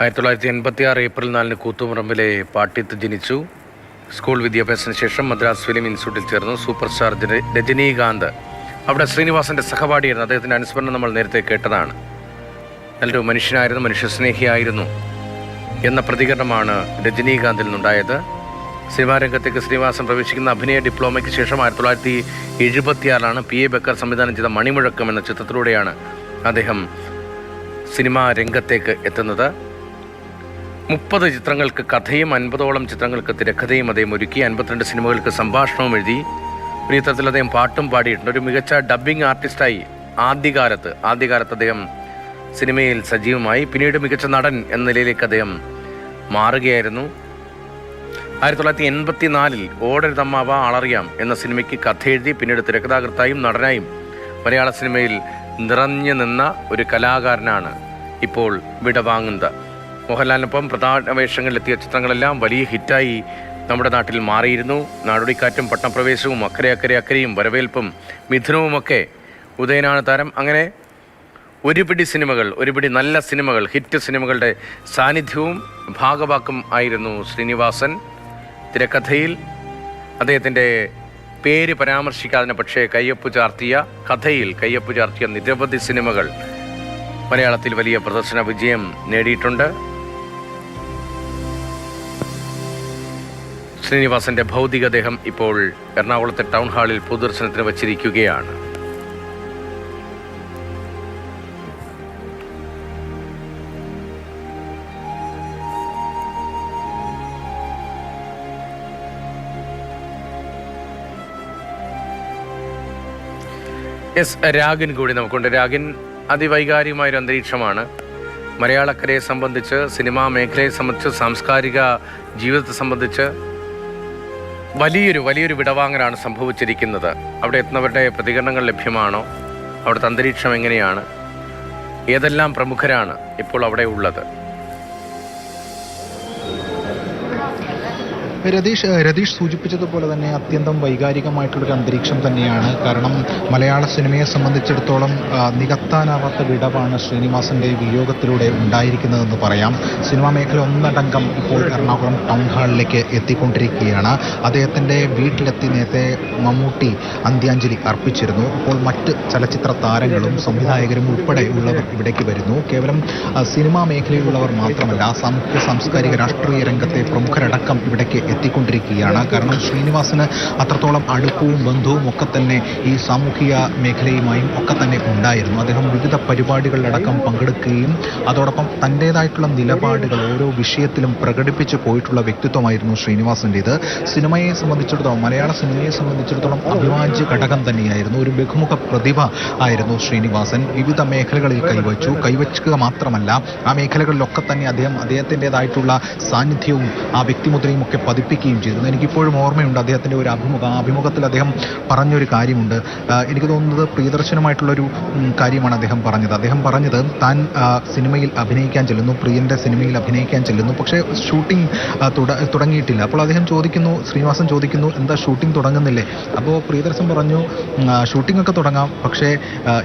ആയിരത്തി തൊള്ളായിരത്തി എൺപത്തി ആറ് ഏപ്രിൽ നാലിന് കൂത്തുപറമ്പിലെ പാട്ടിത്ത് ജനിച്ചു. സ്കൂൾ വിദ്യാഭ്യാസത്തിന് ശേഷം മദ്രാസ് ഫിലിം ഇൻസ്റ്റിറ്റ്യൂട്ടിൽ ചേർന്നു. സൂപ്പർ സ്റ്റാർ ജന- രജനീകാന്ത്. അവിടെ ശ്രീനിവാസന്റെ സഹപാഠിയായിരുന്നു. അദ്ദേഹത്തിന്റെ അനുസ്മരണം നമ്മൾ നേരത്തെ കേട്ടതാണ്. നല്ലൊരു മനുഷ്യനായിരുന്നു മനുഷ്യസ്നേഹിയായിരുന്നു എന്ന പ്രതികരണമാണ് രജനീകാന്തിൽ നിന്നുണ്ടായത്. സിനിമാ രംഗത്തേക്ക് ശ്രീനിവാസൻ പ്രവേശിക്കുന്ന അഭിനയ ഡിപ്ലോമയ്ക്ക് ശേഷം ആയിരത്തി തൊള്ളായിരത്തി എഴുപത്തിയാറിലാണ് പി എ ബക്കർ സംവിധാനം ചെയ്ത മണിമുഴക്കം എന്ന ചിത്രത്തിലൂടെയാണ് അദ്ദേഹം സിനിമാ രംഗത്തേക്ക് എത്തുന്നത്. മുപ്പത് ചിത്രങ്ങൾക്ക് കഥയും അൻപതോളം ചിത്രങ്ങൾക്ക് തിരക്കഥയും അദ്ദേഹം ഒരുക്കി അൻപത്തിരണ്ട് സിനിമകൾക്ക് സംഭാഷണവും എഴുതി. ഒരു ചിത്രത്തിൽ അദ്ദേഹം പാട്ടും പാടിയിട്ടുണ്ട്. ഒരു മികച്ച ഡബ്ബിംഗ് ആർട്ടിസ്റ്റായി ആദ്യകാലത്ത് ആദ്യകാലത്ത് അദ്ദേഹം സിനിമയിൽ സജീവമായി. പിന്നീട് മികച്ച നടൻ എന്ന നിലയിലേക്ക് അദ്ദേഹം മാറുകയായിരുന്നു. ആയിരത്തി തൊള്ളായിരത്തി എൺപത്തി നാലിൽ ഓടരുതമ്മാവ ആളറിയാം എന്ന സിനിമയ്ക്ക് കഥ എഴുതി പിന്നീട് തിരക്കഥാകൃത്തായും നടനായും മലയാള സിനിമയിൽ നിറഞ്ഞു നിന്ന ഒരു കലാകാരനാണ് ഇപ്പോൾ വിടവാങ്ങുന്നത്. മോഹൻലാലിനൊപ്പം പ്രധാന വേഷങ്ങളിലെത്തിയ ചിത്രങ്ങളെല്ലാം വലിയ ഹിറ്റായി നമ്മുടെ നാട്ടിൽ മാറിയിരുന്നു. നാടോടിക്കാറ്റും പട്ടണപ്രവേശവും അക്കരെ അക്കരെ അക്കരെയും വരവേൽപ്പും മിഥുനവുമൊക്കെ ഉദയനാണ് താരം. അങ്ങനെ ഒരുപിടി സിനിമകൾ ഒരുപിടി നല്ല സിനിമകൾ ഹിറ്റ് സിനിമകളുടെ സാന്നിധ്യവും ഭാഗവാക്കും ആയിരുന്നു ശ്രീനിവാസൻ. തിരക്കഥയിൽ അദ്ദേഹത്തിന്റെ പേര് പരാമർശിക്കാതിന് പക്ഷേ കയ്യൊപ്പ് ചാർത്തിയ കഥയിൽ കയ്യൊപ്പ് ചാർത്തിയ നിരവധി സിനിമകൾ മലയാളത്തിൽ വലിയ പ്രദർശന വിജയം നേടിയിട്ടുണ്ട്. ശ്രീനിവാസന്റെ ഭൗതികദേഹം ഇപ്പോൾ എറണാകുളത്തെ ടൗൺ ഹാളിൽ പൊതുദർശനത്തിന് വച്ചിരിക്കുകയാണ്. എസ് രാഗിൻ കൂടി നമുക്കുണ്ട്. രാഗിൻ അതിവൈകാരികമായൊരു അന്തരീക്ഷമാണ്. മലയാളക്കരയെ സംബന്ധിച്ച് സിനിമാ മേഖലയെ സംബന്ധിച്ച് സാംസ്കാരിക ജീവിതത്തെ സംബന്ധിച്ച് വലിയൊരു വലിയൊരു വിടവാങ്ങലാണ് സംഭവിച്ചിരിക്കുന്നത്. അവിടെ എത്തുന്നവരുടെ പ്രതികരണങ്ങൾ ലഭ്യമാണോ? അവിടുത്തെ അന്തരീക്ഷം എങ്ങനെയാണ്? ഏതെല്ലാം പ്രമുഖരാണ് ഇപ്പോൾ അവിടെ ഉള്ളത്? രതീഷ് രതീഷ് സൂചിപ്പിച്ചതുപോലെ തന്നെ അത്യന്തം വൈകാരികമായിട്ടുള്ളൊരു അന്തരീക്ഷം തന്നെയാണ്. കാരണം മലയാള സിനിമയെ സംബന്ധിച്ചിടത്തോളം നികത്താനാവാത്ത വിടവാണ് ശ്രീനിവാസന്റെ വിയോഗത്തിലൂടെ ഉണ്ടായിരിക്കുന്നതെന്ന് പറയാം. സിനിമാ മേഖല ഒന്നടങ്കം ഇപ്പോൾ എറണാകുളം ടൗൺ ഹാളിലേക്ക് എത്തിക്കൊണ്ടിരിക്കുകയാണ്. അദ്ദേഹത്തിന്റെ വീട്ടിലെത്തി നേരത്തെ മമ്മൂട്ടി അന്ത്യാഞ്ജലി അർപ്പിച്ചിരുന്നു. ഇപ്പോൾ മറ്റ് ചലച്ചിത്ര താരങ്ങളും സംവിധായകരും ഉൾപ്പെടെ ഉള്ളവർ ഇവിടേക്ക് വരുന്നു. കേവലം സിനിമാ മേഖലയിലുള്ളവർ മാത്രമല്ല സാമൂഹ്യ സാംസ്കാരിക രാഷ്ട്രീയ രംഗത്തെ പ്രമുഖരടക്കം ഇവിടേക്ക് എത്തിക്കൊണ്ടിരിക്കുകയാണ്. കാരണം ശ്രീനിവാസന് അത്രത്തോളം അടുപ്പവും ബന്ധവും ഒക്കെ തന്നെ ഈ സാമൂഹിക മേഖലയുമായും ഒക്കെ തന്നെ ഉണ്ടായിരുന്നു. അദ്ദേഹം വിവിധ പരിപാടികളിലടക്കം പങ്കെടുക്കുകയും അതോടൊപ്പം തന്റെതായിട്ടുള്ള നിലപാടുകൾ ഓരോ വിഷയത്തിലും പ്രകടിപ്പിച്ചു പോയിട്ടുള്ള വ്യക്തിത്വമായിരുന്നു ശ്രീനിവാസന്റേത്. സിനിമയെ സംബന്ധിച്ചിടത്തോളം മലയാള സിനിമയെ സംബന്ധിച്ചിടത്തോളം അഭിവാജ്യ ഘടകം തന്നെയായിരുന്നു. ഒരു ബഹുമുഖ പ്രതിഭ ആയിരുന്നു ശ്രീനിവാസൻ. വിവിധ മേഖലകളിൽ കൈവച്ചു. കൈവച്ചുക മാത്രമല്ല ആ മേഖലകളിലൊക്കെ തന്നെ അദ്ദേഹം അദ്ദേഹത്തിന്റെതായിട്ടുള്ള സാന്നിധ്യവും ആ വ്യക്തിമുദ്രയും ഒക്കെ പതിപ്പിക്കുകയും ചെയ്തു. എനിക്കിപ്പോഴും ഓർമ്മയുണ്ട് അദ്ദേഹത്തിന്റെ ഒരു അഭിമുഖ. അഭിമുഖത്തിൽ അദ്ദേഹം പറഞ്ഞൊരു കാര്യമുണ്ട്. എനിക്ക് തോന്നുന്നത് പ്രിയദർശനമായിട്ടുള്ളൊരു കാര്യമാണ് അദ്ദേഹം പറഞ്ഞത്. അദ്ദേഹം പറഞ്ഞത് താൻ സിനിമയിൽ അഭിനയിക്കാൻ ചെല്ലുന്നു പ്രിയന്റെ സിനിമയിൽ അഭിനയിക്കാൻ ചെല്ലുന്നു പക്ഷേ ഷൂട്ടിംഗ് തുടങ്ങിയിട്ടില്ല. അപ്പോൾ അദ്ദേഹം ചോദിക്കുന്നു ശ്രീനിവാസൻ ചോദിക്കുന്നു എന്താ ഷൂട്ടിംഗ് തുടങ്ങുന്നില്ലേ? അപ്പോൾ പ്രിയദർശൻ പറഞ്ഞു ഷൂട്ടിംഗ് ഒക്കെ തുടങ്ങാം പക്ഷേ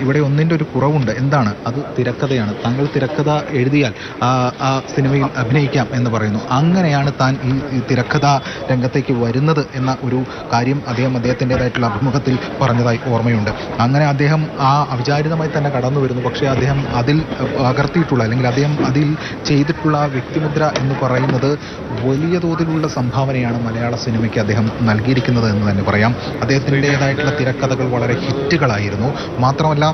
ഇവിടെ ഒന്നിന്റെ ഒരു കുറവുണ്ട്. എന്താണ്? അത് തിരക്കഥയാണ്. താങ്കൾ തിരക്കഥ എഴുതിയാൽ ആ സിനിമയിൽ അഭിനയിക്കാം എന്ന് പറയുന്നു. അങ്ങനെയാണ് താൻ ഈ ഈ തിരക്കഥ രംഗത്തേക്ക് വരുന്നത് എന്ന ഒരു കാര്യം അദ്ദേഹം അദ്ദേഹത്തിന്റെതായിട്ടുള്ള അഭിമുഖത്തിൽ പറഞ്ഞതായി ഓർമ്മയുണ്ട്. അങ്ങനെ അദ്ദേഹം ആ അവിചാരിതമായി തന്നെ കടന്നു വരുന്നു. പക്ഷേ അദ്ദേഹം അതിൽ പകർത്തിയിട്ടുള്ള അല്ലെങ്കിൽ അദ്ദേഹം അതിൽ ചെയ്തിട്ടുള്ള വ്യക്തിമുദ്ര എന്ന് പറയുന്നത് വലിയ തോതിലുള്ള സംഭാവനയാണ് മലയാള സിനിമയ്ക്ക് അദ്ദേഹം നൽകിയിരിക്കുന്നത് എന്ന് തന്നെ പറയാം. അദ്ദേഹത്തിന്റെതായിട്ടുള്ള തിരക്കഥകൾ വളരെ ഹിറ്റുകളായിരുന്നു. മാത്രമല്ല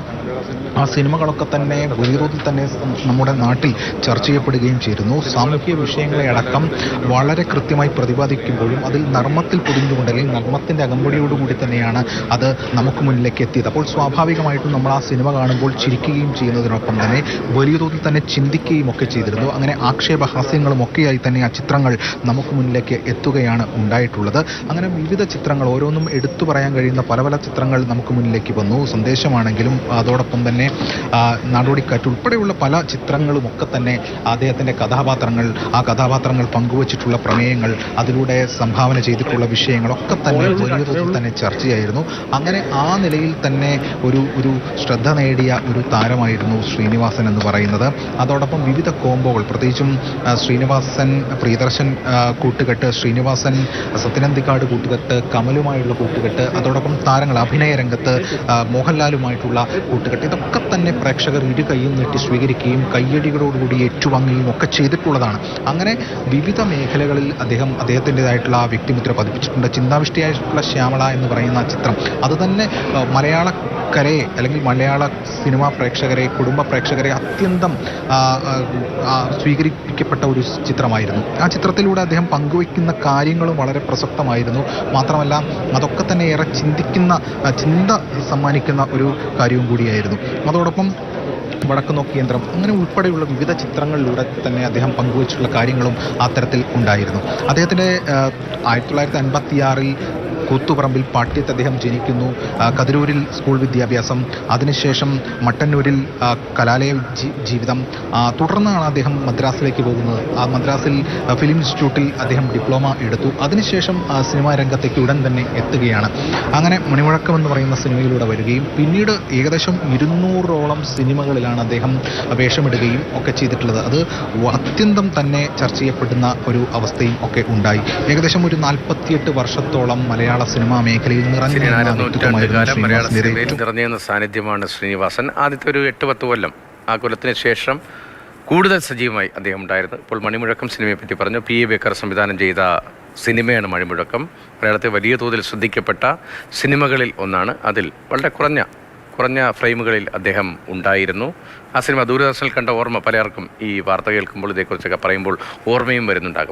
ആ സിനിമകളൊക്കെ തന്നെ വലിയതോതിൽ തന്നെ നമ്മുടെ നാട്ടിൽ ചർച്ച ചെയ്യപ്പെടുകയും ചെയ്തിരുന്നു സാമൂഹ്യ വിഷയങ്ങളെ അടക്കം വളരെ കൃത്യമായി പ്രതിപാദിക്കുമ്പോഴും അതിൽ നർമ്മത്തിൽ പൊതിഞ്ഞുകൊണ്ട് അല്ലെങ്കിൽ നർമ്മത്തിന്റെ അകമ്പടിയോടുകൂടി തന്നെയാണ് അത് നമുക്ക് മുന്നിലേക്ക് എത്തിയത്. അപ്പോൾ സ്വാഭാവികമായിട്ടും നമ്മൾ ആ സിനിമ കാണുമ്പോൾ ചിരിക്കുകയും ചെയ്യുന്നതിനൊപ്പം തന്നെ വലിയ തോതിൽ തന്നെ ചിന്തിക്കുകയും ഒക്കെ ചെയ്തിരുന്നു. അങ്ങനെ ആക്ഷേപഹാസ്യങ്ങളും ഒക്കെയായി തന്നെ ആ ചിത്രങ്ങൾ നമുക്ക് മുന്നിലേക്ക് എത്തുകയാണ് ഉണ്ടായിട്ടുള്ളത്. അങ്ങനെ വിവിധ ചിത്രങ്ങൾ ഓരോന്നും എടുത്തു പറയാൻ കഴിയുന്ന പല പല ചിത്രങ്ങൾ നമുക്ക് മുന്നിലേക്ക് വന്നു. സന്ദേശമാണെങ്കിലും അതോടൊപ്പം തന്നെ തന്നെ നടോടിക്കാറ്റ് ഉൾപ്പെടെയുള്ള പല ചിത്രങ്ങളും ഒക്കെ തന്നെ അദ്ദേഹത്തിന്റെ കഥാപാത്രങ്ങൾ ആ കഥാപാത്രങ്ങൾ പങ്കുവച്ചിട്ടുള്ള പ്രമേയങ്ങൾ അതിലൂടെ സംഭാവന ചെയ്തിട്ടുള്ള വിഷയങ്ങളൊക്കെ തന്നെ വലിയ തോതിൽ തന്നെ ചർച്ചയായിരുന്നു. അങ്ങനെ ആ നിലയിൽ തന്നെ ഒരു ഒരു ശ്രദ്ധ നേടിയ ഒരു താരമായിരുന്നു ശ്രീനിവാസൻ എന്ന് പറയുന്നത്. അതോടൊപ്പം വിവിധ കോമ്പോകൾ പ്രത്യേകിച്ചും ശ്രീനിവാസൻ പ്രിയദർശൻ കൂട്ടുകെട്ട് ശ്രീനിവാസൻ സത്യനന്ദിക്കാട് കൂട്ടുകെട്ട് കമലുമായുള്ള കൂട്ടുകെട്ട് അതോടൊപ്പം താരങ്ങൾ അഭിനയ രംഗത്ത് മോഹൻലാലുമായിട്ടുള്ള കൂട്ടുകെട്ട് ഇതൊക്കെ തന്നെ പ്രേക്ഷകർ ഇരു കൈയും നീട്ടി സ്വീകരിക്കുകയും കയ്യടികളോടുകൂടി ഏറ്റുവാങ്ങുകയും ഒക്കെ ചെയ്തിട്ടുള്ളതാണ്. അങ്ങനെ വിവിധ മേഖലകളിൽ അദ്ദേഹം അദ്ദേഹത്തിന്റെതായിട്ടുള്ള ആ വ്യക്തിമുദ്ര പതിപ്പിച്ചിട്ടുണ്ട്. ചിന്താവിഷ്ടിയായിട്ടുള്ള ശ്യാമള എന്ന് പറയുന്ന ചിത്രം. അത് തന്നെ മലയാള കരയെ അല്ലെങ്കിൽ മലയാള സിനിമാ പ്രേക്ഷകരെ കുടുംബ പ്രേക്ഷകരെ അത്യന്തം സ്വീകരിക്കപ്പെട്ട ഒരു ചിത്രമായിരുന്നു. ആ ചിത്രത്തിലൂടെ അദ്ദേഹം പങ്കുവയ്ക്കുന്ന കാര്യങ്ങളും വളരെ പ്രസക്തമായിരുന്നു. മാത്രമല്ല അതൊക്കെ തന്നെ ഏറെ ചിന്തിക്കുന്ന ചിന്ത സമ്മാനിക്കുന്ന ഒരു കാര്യവും കൂടിയായിരുന്നു. അതോടൊപ്പം വടക്ക് നോക്കി യന്ത്രം അങ്ങനെ ഉൾപ്പെടെയുള്ള വിവിധ ചിത്രങ്ങളിലൂടെ തന്നെ അദ്ദേഹം പങ്കുവച്ചിട്ടുള്ള കാര്യങ്ങളും അത്തരത്തിൽ ഉണ്ടായിരുന്നു. അദ്ദേഹത്തിന്റെ ആയിരത്തി തൊള്ളായിരത്തി അൻപത്തിയാറിൽ കൂത്തുപറമ്പിൽ പാട്യത്ത് അദ്ദേഹം ജനിക്കുന്നു കതിരൂരിൽ സ്കൂൾ വിദ്യാഭ്യാസം. അതിനുശേഷം മട്ടന്നൂരിൽ കലാലയ ജീവിതം. തുടർന്നാണ് അദ്ദേഹം മദ്രാസിലേക്ക് പോകുന്നത്. ആ മദ്രാസിൽ ഫിലിം ഇൻസ്റ്റിറ്റ്യൂട്ടിൽ അദ്ദേഹം ഡിപ്ലോമ എടുത്തു. അതിനുശേഷം സിനിമാ രംഗത്തേക്ക് ഉടൻ തന്നെ എത്തുകയാണ്. അങ്ങനെ മണിമുഴക്കം എന്ന് പറയുന്ന സിനിമയിലൂടെ വരികയും പിന്നീട് ഏകദേശം ഇരുന്നൂറോളം സിനിമകളിലാണ് അദ്ദേഹം വേഷമിടുകയും ഒക്കെ ചെയ്തിട്ടുള്ളത്. അത് അത്യന്തം തന്നെ ചർച്ച ചെയ്യപ്പെടുന്ന ഒരു അവസ്ഥയും ഒക്കെ ഉണ്ടായി. ഏകദേശം ഒരു നാൽപ്പത്തിയെട്ട് വർഷത്തോളം മലയാള സിനിമാ മേഖലയിൽ മലയാള ശ്രീനിവാസന്റെ സിനിമയിൽ നിറഞ്ഞുന്ന സാന്നിധ്യമാണ് ശ്രീനിവാസൻ. ആദ്യത്തെ ഒരു എട്ട് പത്ത് കൊല്ലം ആ കൊല്ലത്തിന് ശേഷം കൂടുതൽ സജീവമായി അദ്ദേഹം ഉണ്ടായിരുന്നു. ഇപ്പോൾ മണിമുഴക്കം സിനിമയെ പറ്റി പറഞ്ഞു. പി എ ബേക്കർ സംവിധാനം ചെയ്ത സിനിമയാണ് മണിമുഴക്കം. മലയാളത്തെ വലിയ തോതിൽ ശ്രദ്ധിക്കപ്പെട്ട സിനിമകളിൽ ഒന്നാണ്. അതിൽ വളരെ കുറഞ്ഞ കുറഞ്ഞ ഫ്രെയിമുകളിൽ അദ്ദേഹം ഉണ്ടായിരുന്നു. ആ സിനിമ ദൂരദർശനിൽ കണ്ട ഓർമ്മ പലർക്കും ഈ വാർത്ത കേൾക്കുമ്പോൾ ഇതേക്കുറിച്ചൊക്കെ പറയുമ്പോൾ ഓർമ്മയും വരുന്നുണ്ടാകും.